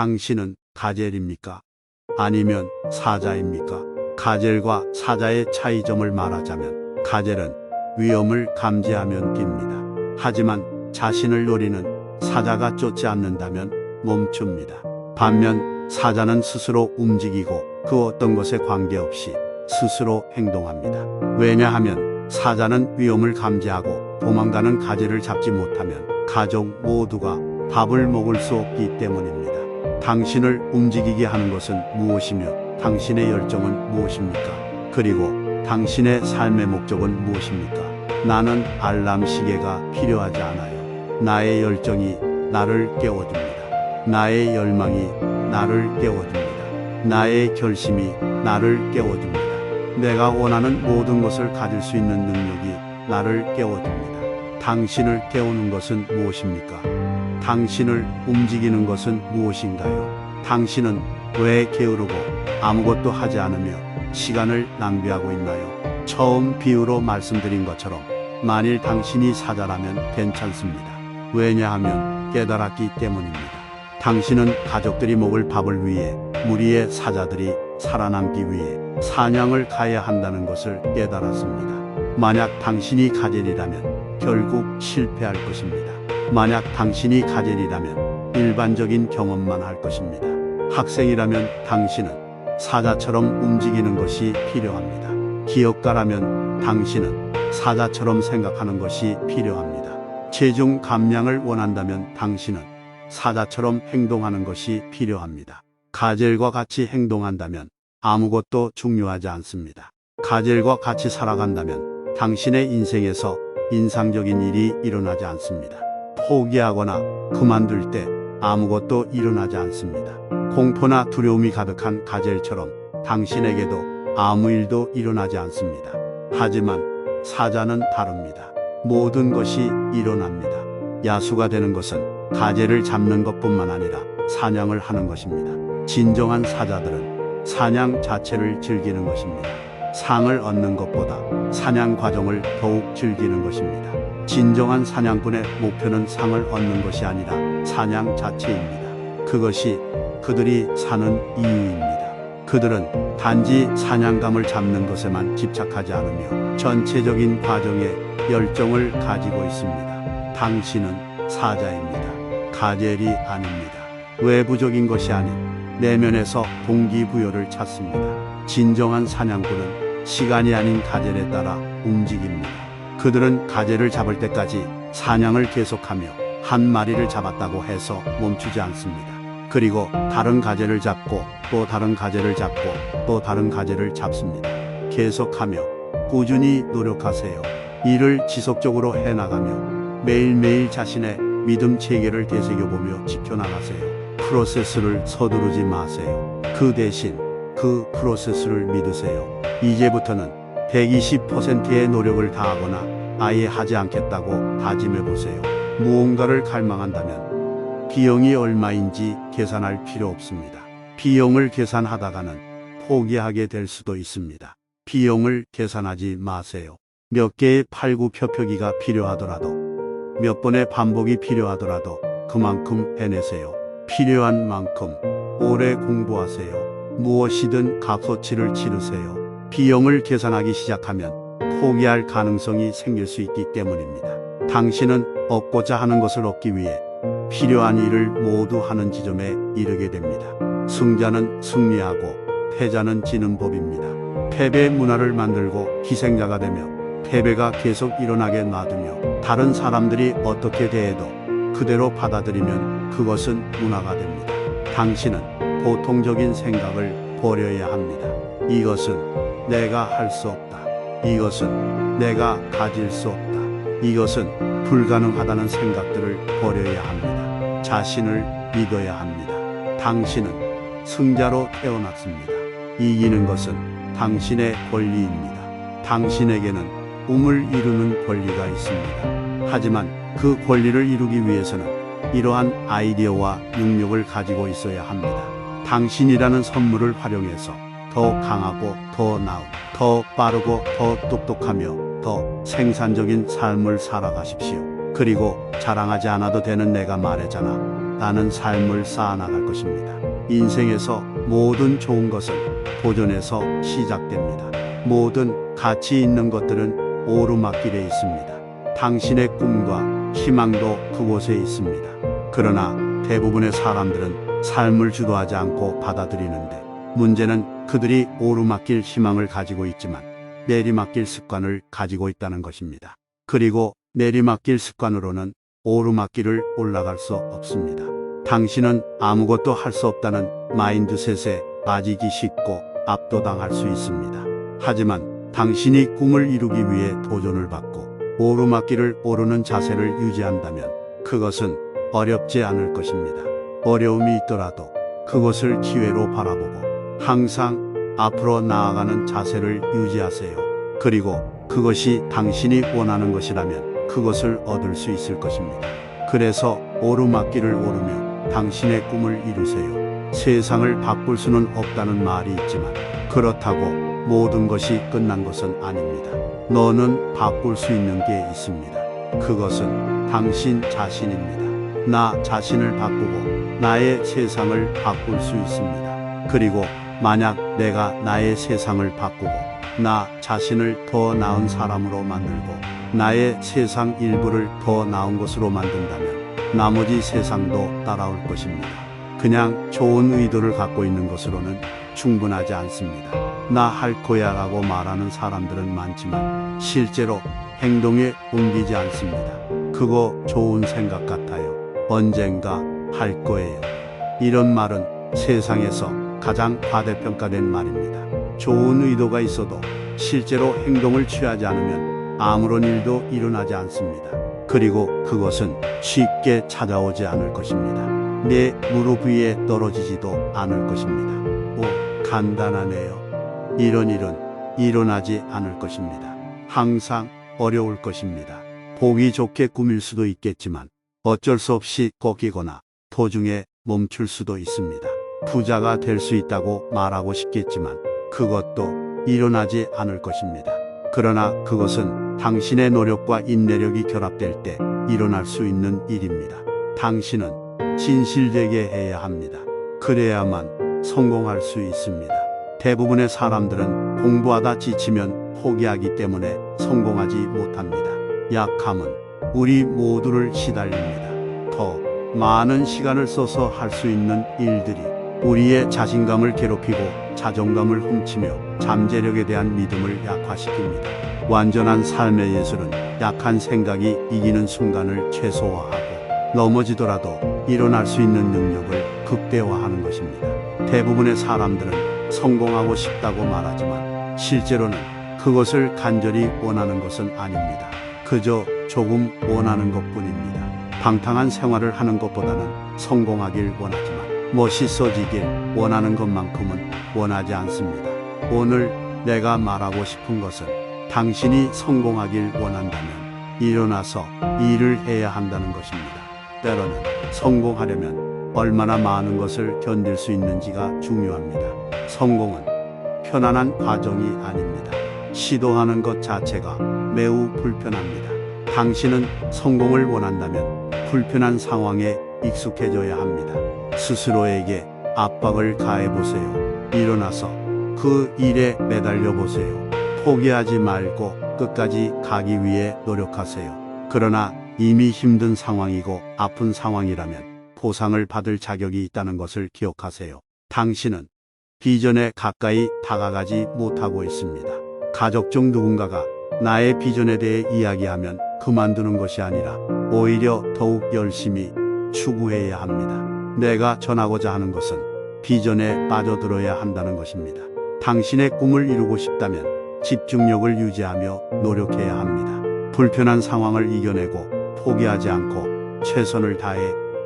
당신은 가젤입니까? 아니면 사자입니까? 가젤과 사자의 차이점을 말하자면 가젤은 위험을 감지하면 뜁니다. 하지만 자신을 노리는 사자가 쫓지 않는다면 멈춥니다. 반면 사자는 스스로 움직이고 그 어떤 것에 관계없이 스스로 행동합니다. 왜냐하면 사자는 위험을 감지하고 도망가는 가젤을 잡지 못하면 가족 모두가 밥을 먹을 수 없기 때문입니다. 당신을 움직이게 하는 것은 무엇이며 당신의 열정은 무엇입니까? 그리고 당신의 삶의 목적은 무엇입니까? 나는 알람 시계가 필요하지 않아요. 나의 열정이 나를 깨워줍니다. 나의 열망이 나를 깨워줍니다. 나의 결심이 나를 깨워줍니다. 내가 원하는 모든 것을 가질 수 있는 능력이 나를 깨워줍니다. 당신을 깨우는 것은 무엇입니까? 당신을 움직이는 것은 무엇인가요? 당신은 왜 게으르고 아무것도 하지 않으며 시간을 낭비하고 있나요? 처음 비유로 말씀드린 것처럼 만일 당신이 사자라면 괜찮습니다. 왜냐하면 깨달았기 때문입니다. 당신은 가족들이 먹을 밥을 위해 무리의 사자들이 살아남기 위해 사냥을 가야 한다는 것을 깨달았습니다. 만약 당신이 가젤이라면 결국 실패할 것입니다. 만약 당신이 가젤이라면 일반적인 경험만 할 것입니다. 학생이라면 당신은 사자처럼 움직이는 것이 필요합니다. 기업가라면 당신은 사자처럼 생각하는 것이 필요합니다. 체중 감량을 원한다면 당신은 사자처럼 행동하는 것이 필요합니다. 가젤과 같이 행동한다면 아무것도 중요하지 않습니다. 가젤과 같이 살아간다면 당신의 인생에서 인상적인 일이 일어나지 않습니다. 포기하거나 그만둘 때 아무것도 일어나지 않습니다. 공포나 두려움이 가득한 가젤처럼 당신에게도 아무 일도 일어나지 않습니다. 하지만 사자는 다릅니다. 모든 것이 일어납니다. 야수가 되는 것은 가젤을 잡는 것뿐만 아니라 사냥을 하는 것입니다. 진정한 사자들은 사냥 자체를 즐기는 것입니다. 상을 얻는 것보다 사냥 과정을 더욱 즐기는 것입니다. 진정한 사냥꾼의 목표는 상을 얻는 것이 아니라 사냥 자체입니다. 그것이 그들이 사는 이유입니다. 그들은 단지 사냥감을 잡는 것에만 집착하지 않으며 전체적인 과정에 열정을 가지고 있습니다. 당신은 사자입니다. 가젤이 아닙니다. 외부적인 것이 아닌 내면에서 동기부여를 찾습니다. 진정한 사냥꾼은 시간이 아닌 가젤에 따라 움직입니다. 그들은 가젤을 잡을 때까지 사냥을 계속하며 한 마리를 잡았다고 해서 멈추지 않습니다. 그리고 다른 가젤을 잡고 또 다른 가젤을 잡고 또 다른 가젤을 잡습니다. 계속하며 꾸준히 노력하세요. 일을 지속적으로 해나가며 매일매일 자신의 믿음 체계를 되새겨보며 지켜나가세요. 프로세스를 서두르지 마세요. 그 대신 그 프로세스를 믿으세요. 이제부터는 120%의 노력을 다하거나 아예 하지 않겠다고 다짐해 보세요. 무언가를 갈망한다면 비용이 얼마인지 계산할 필요 없습니다. 비용을 계산하다가는 포기하게 될 수도 있습니다. 비용을 계산하지 마세요. 몇 개의 팔굽혀펴기가 필요하더라도 몇 번의 반복이 필요하더라도 그만큼 해내세요. 필요한 만큼 오래 공부하세요. 무엇이든 값어치를 치르세요. 비용을 계산하기 시작하면 포기할 가능성이 생길 수 있기 때문입니다. 당신은 얻고자 하는 것을 얻기 위해 필요한 일을 모두 하는 지점에 이르게 됩니다. 승자는 승리하고 패자는 지는 법입니다. 패배 문화를 만들고 희생자가 되며 패배가 계속 일어나게 놔두며 다른 사람들이 어떻게 대해도 그대로 받아들이면 그것은 문화가 됩니다. 당신은 보통적인 생각을 버려야 합니다. 이것은 내가 할 수 없다. 이것은 내가 가질 수 없다. 이것은 불가능하다는 생각들을 버려야 합니다. 자신을 믿어야 합니다. 당신은 승자로 태어났습니다. 이기는 것은 당신의 권리입니다. 당신에게는 꿈을 이루는 권리가 있습니다. 하지만 그 권리를 이루기 위해서는 이러한 아이디어와 능력을 가지고 있어야 합니다. 당신이라는 선물을 활용해서 더 강하고 더 나은, 더 빠르고 더 똑똑하며 더 생산적인 삶을 살아가십시오. 그리고 자랑하지 않아도 되는 내가 말했잖아. 나는 삶을 쌓아나갈 것입니다. 인생에서 모든 좋은 것은 도전에서 시작됩니다. 모든 가치 있는 것들은 오르막길에 있습니다. 당신의 꿈과 희망도 그곳에 있습니다. 그러나 대부분의 사람들은 삶을 주도하지 않고 받아들이는데 문제는 그들이 오르막길 희망을 가지고 있지만 내리막길 습관을 가지고 있다는 것입니다. 그리고 내리막길 습관으로는 오르막길을 올라갈 수 없습니다. 당신은 아무것도 할 수 없다는 마인드셋에 빠지기 쉽고 압도당할 수 있습니다. 하지만 당신이 꿈을 이루기 위해 도전을 받고 오르막길을 오르는 자세를 유지한다면 그것은 어렵지 않을 것입니다. 어려움이 있더라도 그것을 기회로 바라보고 항상 앞으로 나아가는 자세를 유지하세요. 그리고 그것이 당신이 원하는 것이라면 그것을 얻을 수 있을 것입니다. 그래서 오르막길을 오르며 당신의 꿈을 이루세요. 세상을 바꿀 수는 없다는 말이 있지만 그렇다고 모든 것이 끝난 것은 아닙니다. 너는 바꿀 수 있는 게 있습니다. 그것은 당신 자신입니다. 나 자신을 바꾸고 나의 세상을 바꿀 수 있습니다. 그리고 만약 내가 나의 세상을 바꾸고 나 자신을 더 나은 사람으로 만들고 나의 세상 일부를 더 나은 것으로 만든다면 나머지 세상도 따라올 것입니다. 그냥 좋은 의도를 갖고 있는 것으로는 충분하지 않습니다. 나 할 거야 라고 말하는 사람들은 많지만 실제로 행동에 옮기지 않습니다. 그거 좋은 생각 같아요. 언젠가 할 거예요. 이런 말은 세상에서 가장 과대평가된 말입니다. 좋은 의도가 있어도 실제로 행동을 취하지 않으면 아무런 일도 일어나지 않습니다. 그리고 그것은 쉽게 찾아오지 않을 것입니다. 내 무릎 위에 떨어지지도 않을 것입니다. 오, 간단하네요. 이런 일은 일어나지 않을 것입니다. 항상 어려울 것입니다. 보기 좋게 꾸밀 수도 있겠지만 어쩔 수 없이 꺾이거나 도중에 멈출 수도 있습니다. 부자가 될 수 있다고 말하고 싶겠지만 그것도 일어나지 않을 것입니다. 그러나 그것은 당신의 노력과 인내력이 결합될 때 일어날 수 있는 일입니다. 당신은 진실되게 해야 합니다. 그래야만 성공할 수 있습니다. 대부분의 사람들은 공부하다 지치면 포기하기 때문에 성공하지 못합니다. 약함은 우리 모두를 시달립니다. 더 많은 시간을 써서 할 수 있는 일들이 우리의 자신감을 괴롭히고 자존감을 훔치며 잠재력에 대한 믿음을 약화시킵니다. 완전한 삶의 예술은 약한 생각이 이기는 순간을 최소화하고 넘어지더라도 일어날 수 있는 능력을 극대화하는 것입니다. 대부분의 사람들은 성공하고 싶다고 말하지만 실제로는 그것을 간절히 원하는 것은 아닙니다. 그저 조금 원하는 것 뿐입니다. 방탕한 생활을 하는 것보다는 성공하길 원하지만 멋있어지길 원하는 것만큼은 원하지 않습니다. 오늘 내가 말하고 싶은 것은 당신이 성공하길 원한다면 일어나서 일을 해야 한다는 것입니다. 때로는 성공하려면 얼마나 많은 것을 견딜 수 있는지가 중요합니다. 성공은 편안한 과정이 아닙니다. 시도하는 것 자체가 매우 불편합니다. 당신은 성공을 원한다면 불편한 상황에 익숙해져야 합니다. 스스로에게 압박을 가해 보세요. 일어나서 그 일에 매달려 보세요. 포기하지 말고 끝까지 가기 위해 노력하세요. 그러나 이미 힘든 상황이고 아픈 상황이라면 보상을 받을 자격이 있다는 것을 기억하세요. 당신은 비전에 가까이 다가가지 못하고 있습니다. 가족 중 누군가가 나의 비전에 대해 이야기하면 그만두는 것이 아니라 오히려 더욱 열심히 추구해야 합니다. 내가 전하고자 하는 것은 비전에 빠져들어야 한다는 것입니다. 당신의 꿈을 이루고 싶다면 집중력을 유지하며 노력해야 합니다. 불편한 상황을 이겨내고 포기하지 않고 최선을 다해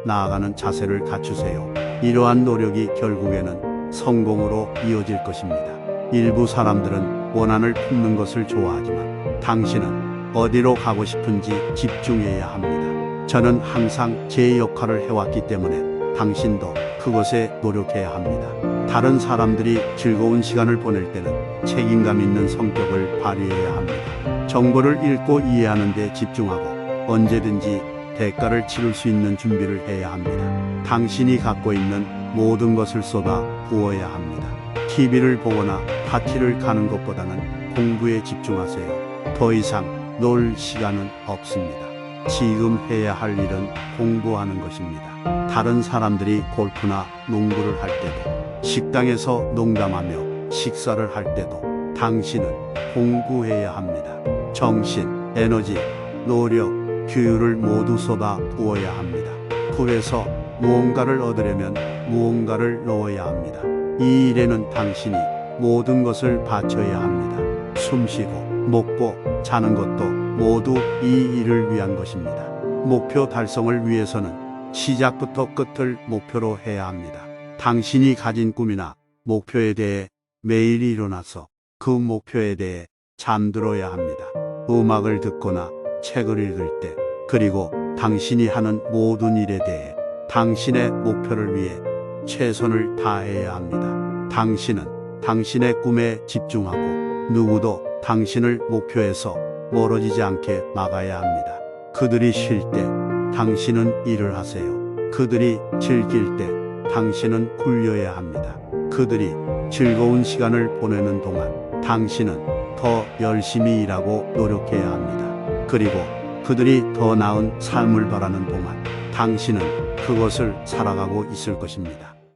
나아가는 자세를 갖추세요. 이러한 노력이 결국에는 성공으로 이어질 것입니다. 일부 사람들은 원한을 품는 것을 좋아하지만 당신은 어디로 가고 싶은지 집중해야 합니다. 저는 항상 제 역할을 해왔기 때문에 당신도 그것에 노력해야 합니다. 다른 사람들이 즐거운 시간을 보낼 때는 책임감 있는 성격을 발휘해야 합니다. 정보를 읽고 이해하는 데 집중하고 언제든지 대가를 치를 수 있는 준비를 해야 합니다. 당신이 갖고 있는 모든 것을 쏟아 부어야 합니다. TV를 보거나 파티를 가는 것보다는 공부에 집중하세요. 더 이상 놀 시간은 없습니다. 지금 해야 할 일은 공부하는 것입니다. 다른 사람들이 골프나 농구를 할 때도 식당에서 농담하며 식사를 할 때도 당신은 공부해야 합니다. 정신, 에너지, 노력, 규율을 모두 쏟아 부어야 합니다. 풀에서 무언가를 얻으려면 무언가를 넣어야 합니다. 이 일에는 당신이 모든 것을 바쳐야 합니다. 숨 쉬고, 먹고, 자는 것도 모두 이 일을 위한 것입니다. 목표 달성을 위해서는 시작부터 끝을 목표로 해야 합니다. 당신이 가진 꿈이나 목표에 대해 매일 일어나서 그 목표에 대해 잠들어야 합니다. 음악을 듣거나 책을 읽을 때, 그리고 당신이 하는 모든 일에 대해 당신의 목표를 위해 최선을 다해야 합니다. 당신은 당신의 꿈에 집중하고 누구도 당신을 목표에서 멀어지지 않게 막아야 합니다. 그들이 쉴 때 당신은 일을 하세요. 그들이 즐길 때 당신은 굴려야 합니다. 그들이 즐거운 시간을 보내는 동안 당신은 더 열심히 일하고 노력해야 합니다. 그리고 그들이 더 나은 삶을 바라는 동안 당신은 그것을 살아가고 있을 것입니다.